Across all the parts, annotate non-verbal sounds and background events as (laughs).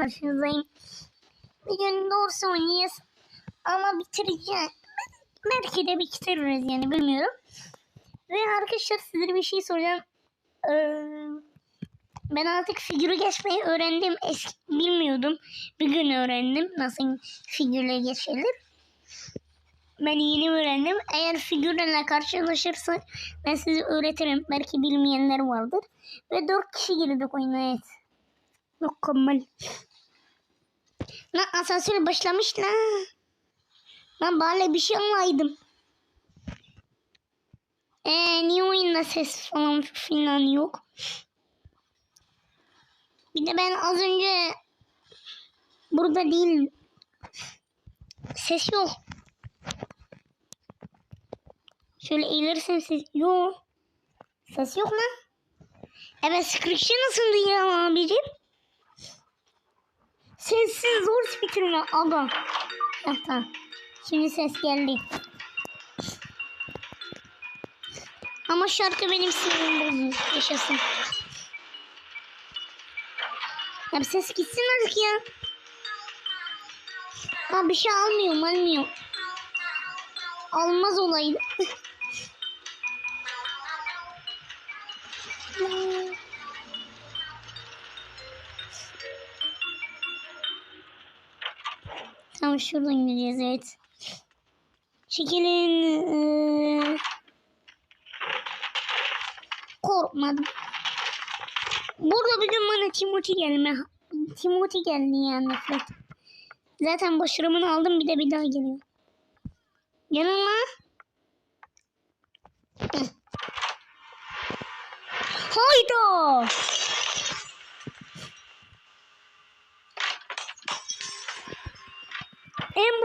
karşınızdayım. Bir gün doğrusu oynayacağız. Ama bitireceğim. Belki de bitiririz yani bilmiyorum. Ve arkadaşlar size bir şey soracağım. Ee, ben artık figürü geçmeyi öğrendim. Eski bilmiyordum. Bir gün öğrendim nasıl figürle geçilir. Ben yeni öğrendim. Eğer figürlerle karşılaşırsak ben size öğretirim. Belki bilmeyenler vardır. Ve dört kişi girdik oyuna evet. Mükemmel. Lan asansör başlamış lan. Lan bari bir şey anlaydım. Eee niye oyunda ses falan filan yok? Bir de ben az önce burada değil. Ses yok. Şöyle eğilirsem ses yok. Ses yok lan. Evet Screech'i nasıldı ya abicim? Sessiz zor speaker'la aga. Heh, tamam. Şimdi ses geldi. Ama şarkı benim sinirimi bozuyor. Yaşasın. Ya bir ses gitsin artık ya. Ha bir şey almıyorum almıyorum. Almaz olaydı. (laughs) Tamam şuradan gideceğiz evet. Çekilin. Ee, Korkmadım. Burada bir gün bana Timothy gelme. Timothy geldi yani. Zaten başarımını aldım bir de bir daha geliyor. Gelin lan. Hayda.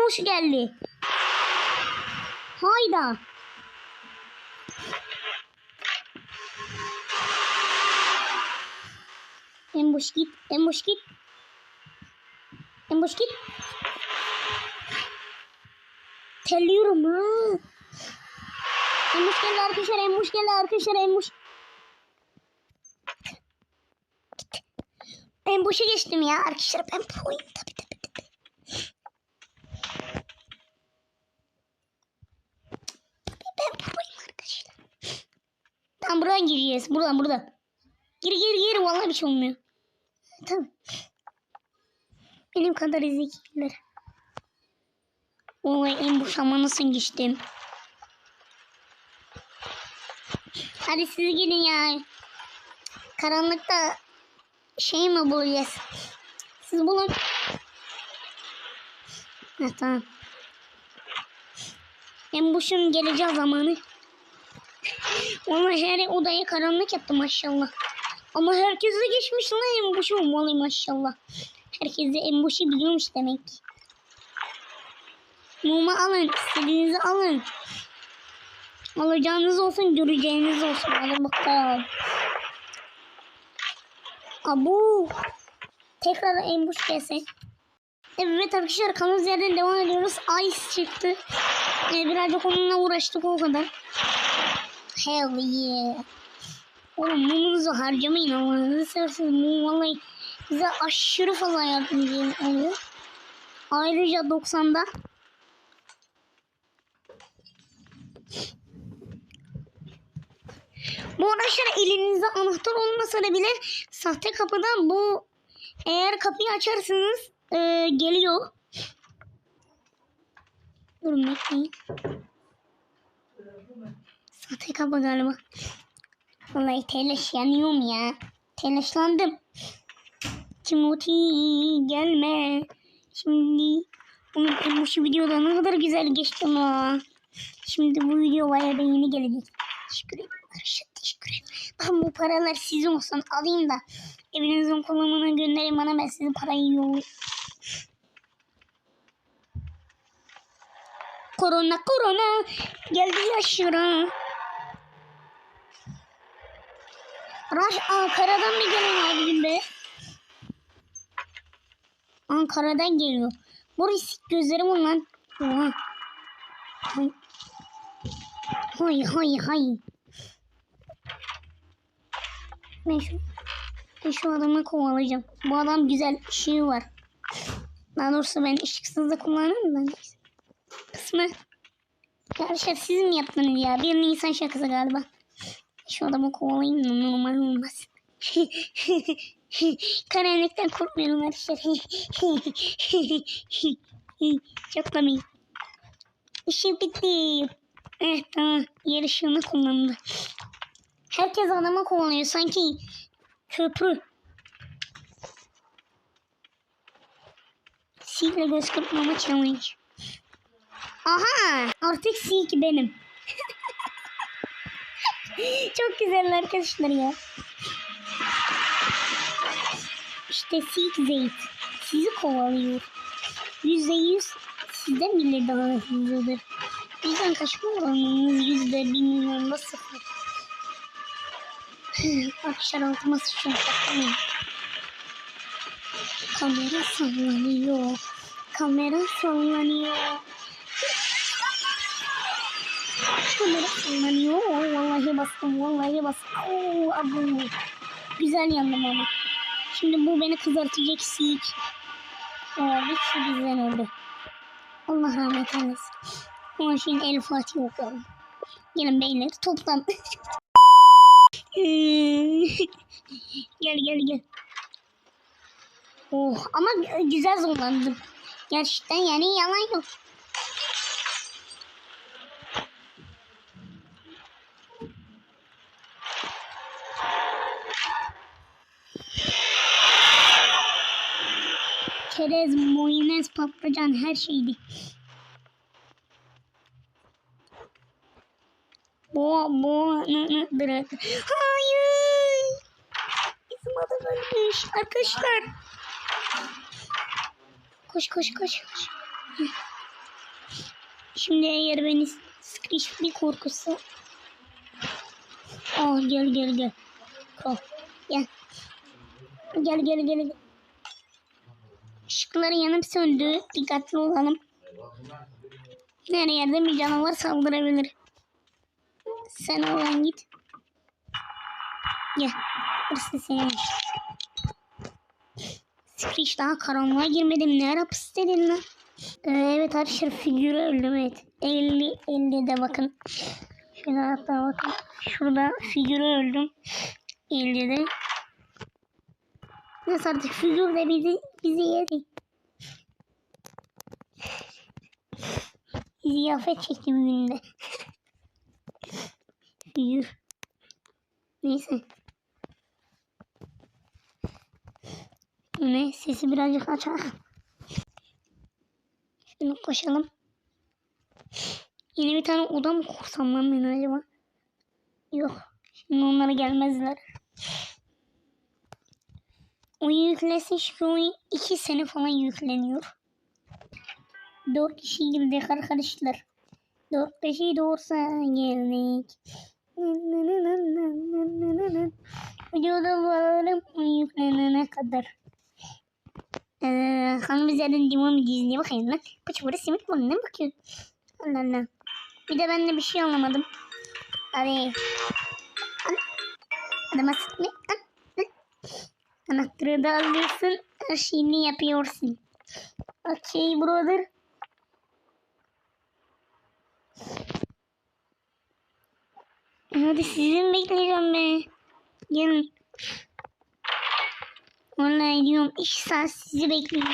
Boş geldi. Hayda. En boş git. En boş git. En boş git. Telliyorum ha. En boş geldi arkadaşlar. En boş geldi arkadaşlar. En boşa geçtim ya arkadaşlar. Ben proyum tabii tabii tabii. Ben proyum arkadaşlar. Tamam buradan gireceğiz. Buradan buradan. Gir gir gir. Vallahi bir şey olmuyor. Tamam. Benim kadar zekiler. Vallahi en boş ama nasıl geçtim. Hadi siz gidin ya. Karanlıkta şey mi bulacağız? Siz bulun. Ha, tamam. En boşun geleceği zamanı. Ama her odayı karanlık yaptı maşallah. Ama herkese geçmiş lan en boşu olmalı maşallah. Herkes de en boşu biliyormuş demek. Mumu alın. istediğinizi alın. Alacağınız olsun, göreceğiniz olsun. Hadi bakalım. Abu. Tekrar en boş gelsin. Evet arkadaşlar kalın yerden devam ediyoruz. Ice çıktı. Ee, birazcık onunla uğraştık o kadar. Hell yeah. Oğlum mumunuzu harcamayın Allah'ınızı seversiniz. Mum vallahi bize aşırı fazla yardımcı oluyor. Ayrıca 90'da Bu arkadaşlar elinizde anahtar olmasa da bile sahte kapıdan bu eğer kapıyı açarsanız e, geliyor. Durun bekleyin. Sahte kapı galiba. Vallahi telaş yanıyorum ya. Telaşlandım. Timothy gelme. Şimdi onun bu videoda ne kadar güzel geçti ama. Şimdi bu video bayağı da yeni gelecek. Teşekkür ederim. Teşekkür ederim. Bu paralar sizin olsun alayım da evinizin kullanımına göndereyim bana ben sizin parayı yollayayım. Korona korona geldi yaşıra. Raş Ankara'dan mı gelen abicim be? Ankara'dan geliyor. Boris gözlerim lan. Oha. Hay. Hay hay hay. Ben şu... Ve şu adamı kovalayacağım. Bu adam güzel ışığı var. Daha doğrusu ben ışıksız da kullanırım ben. Kısmı. Arkadaşlar siz mi yaptınız ya? Bir Nisan şakası galiba. Şu adamı kovalayayım da normal olmaz. (laughs) Karanlıktan korkmuyorum arkadaşlar. (laughs) Çok komik. İşim bitti. Evet tamam. Yer ışığını kullandı. Herkes adama kovalıyor. Sanki köprü. Sil'le göz kırpmama challenge. Aha! Artık Silk benim. (laughs) (laughs) Çok güzel arkadaşlar ya. İşte Silk Zeyt. Sizi kovalıyor. Yüzde yüz sizden bile daha hızlıdır. Bizden kaçma oranınız yüzde bir milyonda sıfır. Arkadaşlar altıma sıçrayım. Saklanayım. Kamera sallanıyor. Kamera sallanıyor. Sallanıyor. Vallahi bastım. Vallahi bastım. Oo. Güzel yandım ama. Şimdi bu beni kızartacak sik. Bir kişi bizden öldü. Allah rahmet eylesin. Ama şimdi El Fatih okuyalım. Gelin beyler toplan. (laughs) gel gel gel. Oh ama güzel zorlandım. Gerçekten yani yalan yok. Çerez, mayonez, patlıcan her şeydi. Nı, nı, dırı. Hayır. Bizim adam ölmüş. Arkadaşlar. Koş koş koş koş. Şimdi eğer beni sıkış bir korkusu. Oh gel gel gel. Kal. Gel. Gel gel gel. gel. Işıkları yanıp söndü. Dikkatli olalım. Her yerde bir canavar saldırabilir. Sen oradan git. Gel. Burası senin. Screech daha karanlığa girmedim. Ne ara pıs dedin lan? Ee, evet arkadaşlar figürü öldüm evet. 50 50'de bakın. Şöyle hatta bakın. Şurada figürü öldüm. 50'de. Neyse artık de bizi, bizi yedi. Ziyafet günde. figür. Neyse. Ne? Sesi birazcık açar. Şimdi koşalım. Yeni bir tane oda mı kursam lan ben acaba? Yok. Şimdi onlara gelmezler. Oyun yüklesin şu oyun 2 sene falan yükleniyor. 4 kişi girdik arkadaşlar. 4 kişi doğursa geldik. Videoda varım yüklenene kadar. Ee, hanım üzerinden devam edeceğiz. Ne bakayım lan? Paça burada simit var. Ne bakıyorsun? Allah Allah. Bir de ben de bir şey anlamadım. Hadi. Adama sıkma. Anahtarı da alıyorsun. Her şeyini yapıyorsun. Okay brother. Hadi sizin bekleyeceğim be. Gelin. Vallahi diyorum iş saat sizi bekliyorum.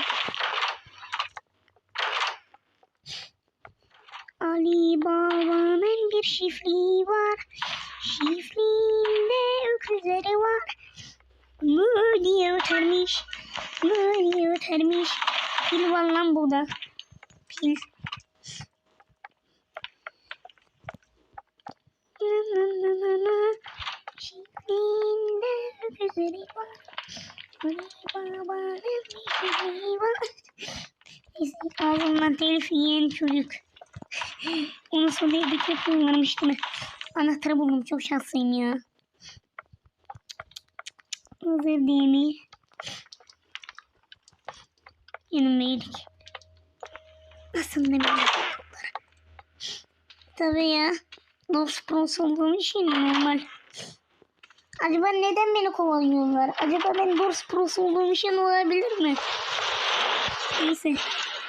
Ali Baba'nın bir çiftliği var. Çiftliğinde öküzleri var. Mı diye ötermiş. Mı. Pil var lan burada. Pil. Na na na na na. Çiftliğinde öküzleri var. Ağzımdan telif yiyen çocuk. Onu sonra bir kere kullanmıştım. Anahtarı buldum. Çok şanslıyım ya. Hazır değil mi? Yanımdaydık. Aslında bir Tabii ya. No sponsor olduğum için normal. Acaba neden beni kovalıyorlar? Acaba ben Dors Pro'su olduğum için olabilir mi? Neyse.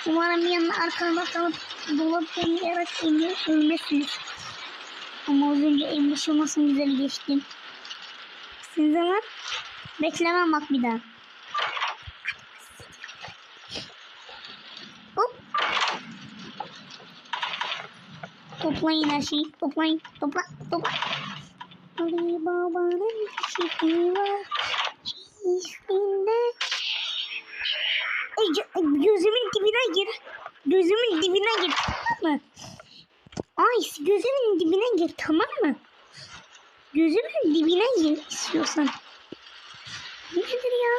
Umarım bir yandan arkamda kalıp dolap oynayarak ölü- ölmezsiniz. Ama az önce en başı nasıl güzel geçtim. Sizin zaman beklemem bak bir daha. Hop. Toplayın her şeyi. Toplayın. Topla. Topla. Ali Baba'nın çiftliği var. Çiftliğinde. Gözümün dibine gir. Gözümün dibine gir. Tamam mı? Ay gözümün dibine gir tamam mı? Gözümün dibine gir istiyorsan. Nedir ya?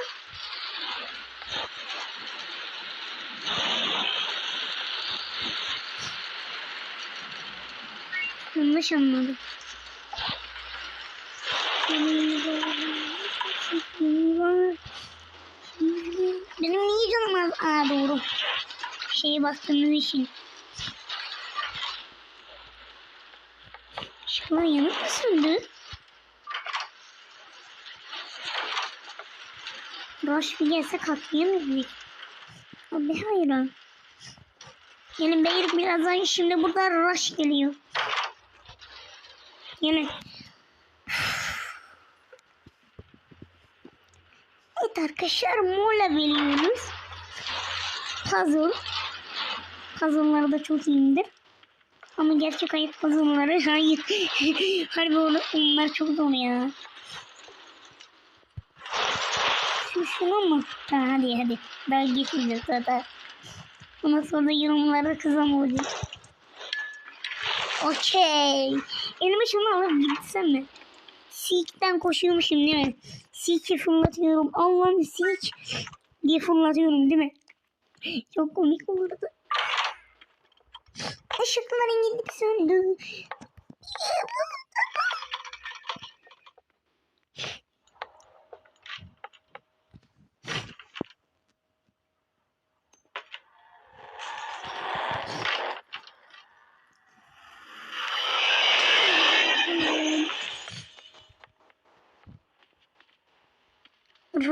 Yanlış anladım. Benim niye canım az? Aa doğru. Şeye bastığımız için. Şunlar yanık mı söndü? Rush bir gelse katlayamayız. Abi hayır. Yani Beylik birazdan şimdi burada Rush geliyor. Yani (sighs) Evet arkadaşlar mola veriyoruz. Puzzle. Puzzle'ları da çok iyiyimdir. Ama gerçek hayat puzzle'ları hayır. (laughs) Harbi onlar çok zor ya. Şu şunu mu? Tamam hadi hadi. Daha geçmeyeceğiz zaten. Ondan sonra yorumlarda kızam olacak. Okey. Elime şunu alıp gitsem mi? Seek'ten koşuyormuşum değil mi? Seek'i fırlatıyorum. Allah'ım Seek diye fırlatıyorum değil mi? Çok komik olurdu. Işıkların gidip söndü.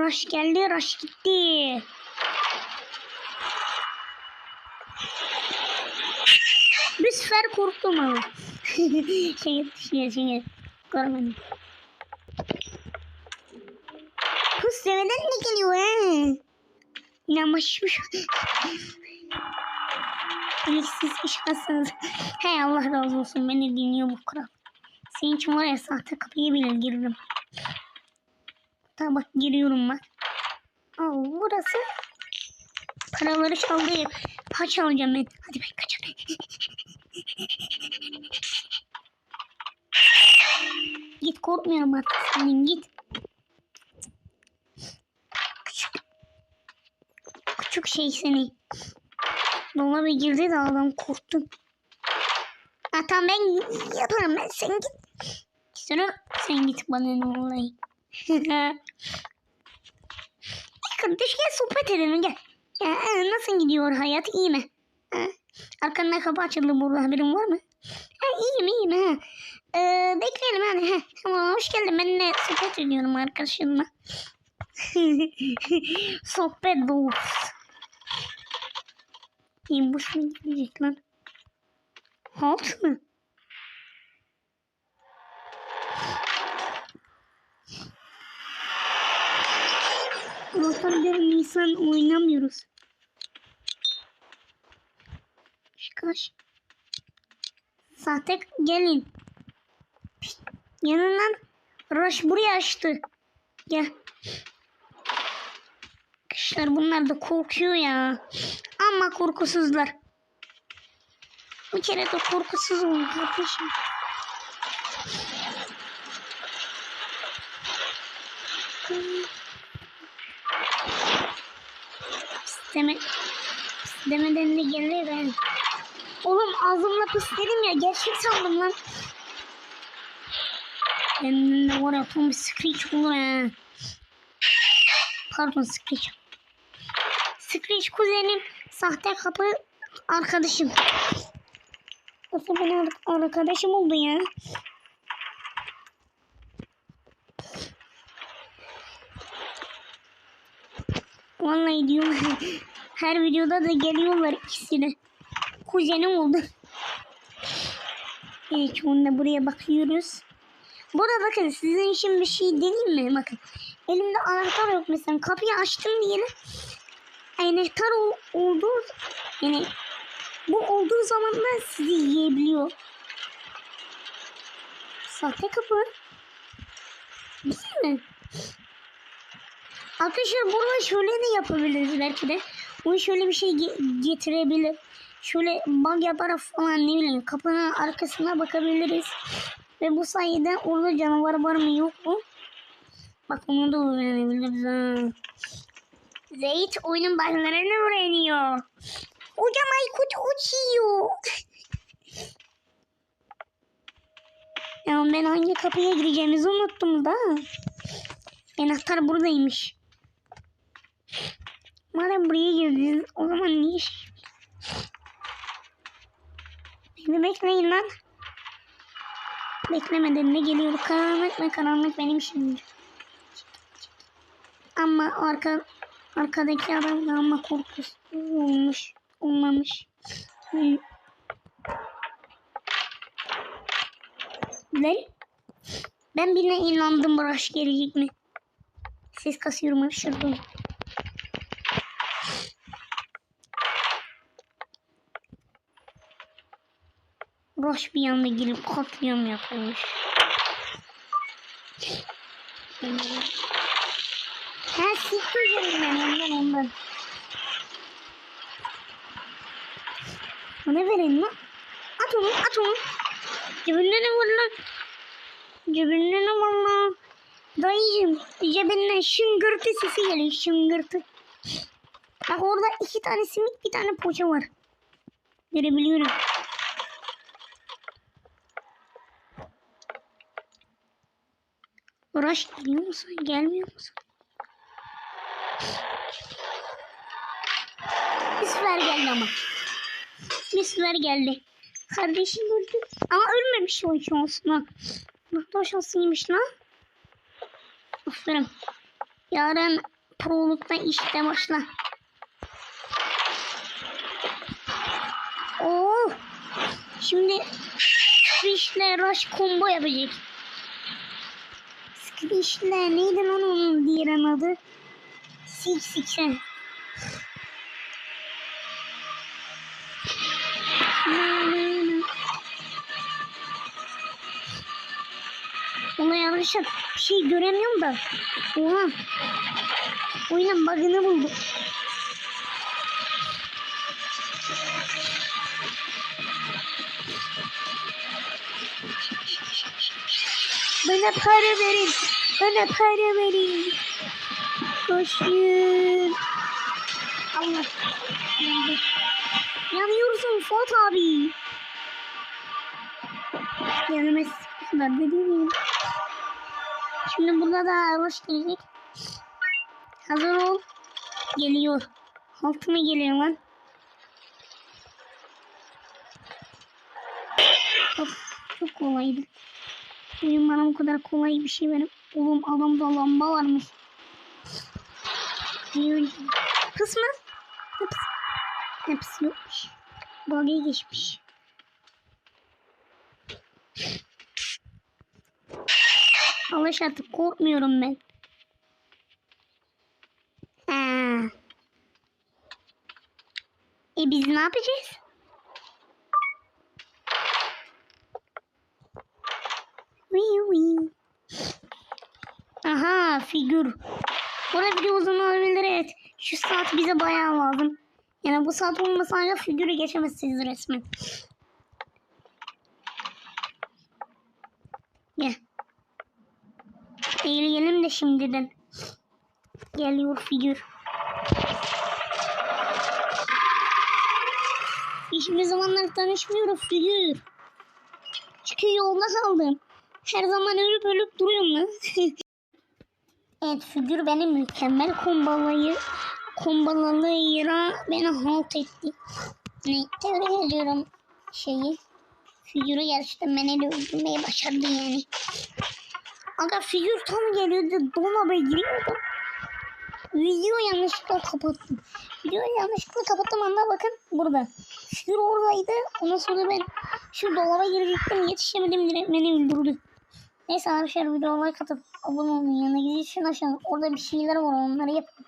Rush geldi, Rush gitti. Bir sefer korktum ama. (laughs) şey, şey, şey, görmedim. Kız seveden ne geliyor he? İnanmışmış. Siz iş kasınız. Hey Allah razı olsun beni dinliyor bu kral. Senin için var ya sahte kapıya bile giririm. Tamam bak giriyorum bak. Aa, burası paraları çaldı. Kaç alacağım ben? Hadi ben kaçayım. git korkmuyorum artık senin git. Küçük. Şey seni. Dolaba girdi de adam korktum. Ha, tamam ben yaparım ben sen git. Sonra sen git bana ne olayı. Kardeş gel sohbet edelim gel. Ya, e, nasıl gidiyor hayat iyi mi? Ha? Arkanda kapı açıldı burada haberin var mı? Ha, iyiyim iyiyim ha. Ee, bekleyelim hadi. Ha. Tamam hoş geldin ben sohbet ediyorum arkadaşımla. (laughs) sohbet dost. İyi boş mu gidecek lan? Halt mı? Bir Nisan oynamıyoruz. Şikaş. Sahte gelin. Yanından Rush buraya açtı. Gel. Kışlar bunlar da korkuyor ya. Ama korkusuzlar. Bir kere de korkusuz olun kardeşim. Deme, demeden de gelir ben. Oğlum ağzımla pıs dedim ya gerçek sandım lan. Benden de var ya tam bir screech olur ha. Pardon screech. Screech kuzenim sahte kapı arkadaşım. Nasıl benim arkadaşım oldu ya? Vallahi diyorum. Her videoda da geliyorlar ikisi de. Kuzenim oldu. Evet onu buraya bakıyoruz. Burada bakın sizin için bir şey deneyim mi? Bakın. Elimde anahtar yok mesela. Kapıyı açtım diyelim. Anahtar ol, olduğu yani bu olduğu zaman da sizi yiyebiliyor. Sahte kapı. Değil mi? Arkadaşlar burada şöyle de yapabiliriz belki de. Bunu şöyle bir şey ge- getirebilir. Şöyle bug yaparak falan ne bileyim kapının arkasına bakabiliriz. Ve bu sayede orada canavar var mı yok mu? Bak onu da öğrenebiliriz ha. Zeyt oyunun buglarını öğreniyor. Hocam Aykut uçuyor. ya ben hangi kapıya gireceğimizi unuttum da. Anahtar buradaymış. Madem buraya girdiniz o zaman niye iş? Beni bekleyin lan. Beklemeden ne geliyor? Karanlık mı? Karanlık benim şimdi. Ama arka arkadaki adam da ama korkusuz olmuş. Olmamış. Hmm. Lan. Ben birine inandım Rush gelecek mi? Ses kasıyorum aşırı. Rush bir anda girip katliam yapılmış. Ha siktir üzerinden ondan ondan. Bana verin lan. At onu at onu. Cebinde ne var lan? Cebinde ne var lan? Dayıcım cebinden şıngırtı sesi geliyor şıngırtı. Bak orada iki tane simit bir tane poğaça var. Görebiliyorum. Uğraş geliyor musun? Gelmiyor musun? Bir sefer geldi ama. Bir sefer geldi. Kardeşim öldü. Ama ölmemiş o şansına. Nasıl şanslıymış lan? Aferin. Yarın prolukta işte başla. Oo. Şimdi Fish'le Rush combo yapacak. Fish'le neydi lan onun diğer adı? Six Six'e. Olay arkadaşlar bir şey göremiyorum da. Oha. Oyunun bug'ını buldum. Bana para verin. Bana para verin. Koşun. Allah. Yandı. Yanıyorsun Fuat abi. Yanımız kadar da değil. Şimdi burada da hoş gelecek. Hazır ol. Geliyor. Altı mı geliyor lan? Of, çok kolaydı. Benim bana bu kadar kolay bir şey verip oğlum adamda lamba varmış. Diyor. Kısmı. Hepsi. Hepsi yokmuş. Bug'e geçmiş. Alış artık korkmuyorum ben. Ha. E biz ne yapacağız? Figür. Burada video uzun olabilir evet. Şu saat bize bayağı lazım. Yani bu saat olmasa ancak figürü geçemezsiniz resmen. Gel. Eğleyelim de şimdiden. Geliyor figür. Hiçbir zamanlar tanışmıyoruz figür. Çünkü yolda kaldım. Her zaman ölüp ölüp duruyorum lan. (laughs) evet figür beni mükemmel kombalayı kombalalıyla beni halt etti. Ne tebrik ediyorum şeyi. Figürü gerçekten beni de öldürmeyi başardı yani. Aga figür tam geliyordu dolaba giriyordu. Videoyu yanlışlıkla kapattım. Videoyu yanlışlıkla kapattım anda bakın burada. Şükür oradaydı. Ondan sonra ben şu dolaba girecektim. Yetişemedim direkt beni öldürdü. Neyse arkadaşlar videoya katıp abone olun yanına gidin aşağı. Orada bir şeyler var onları yapın.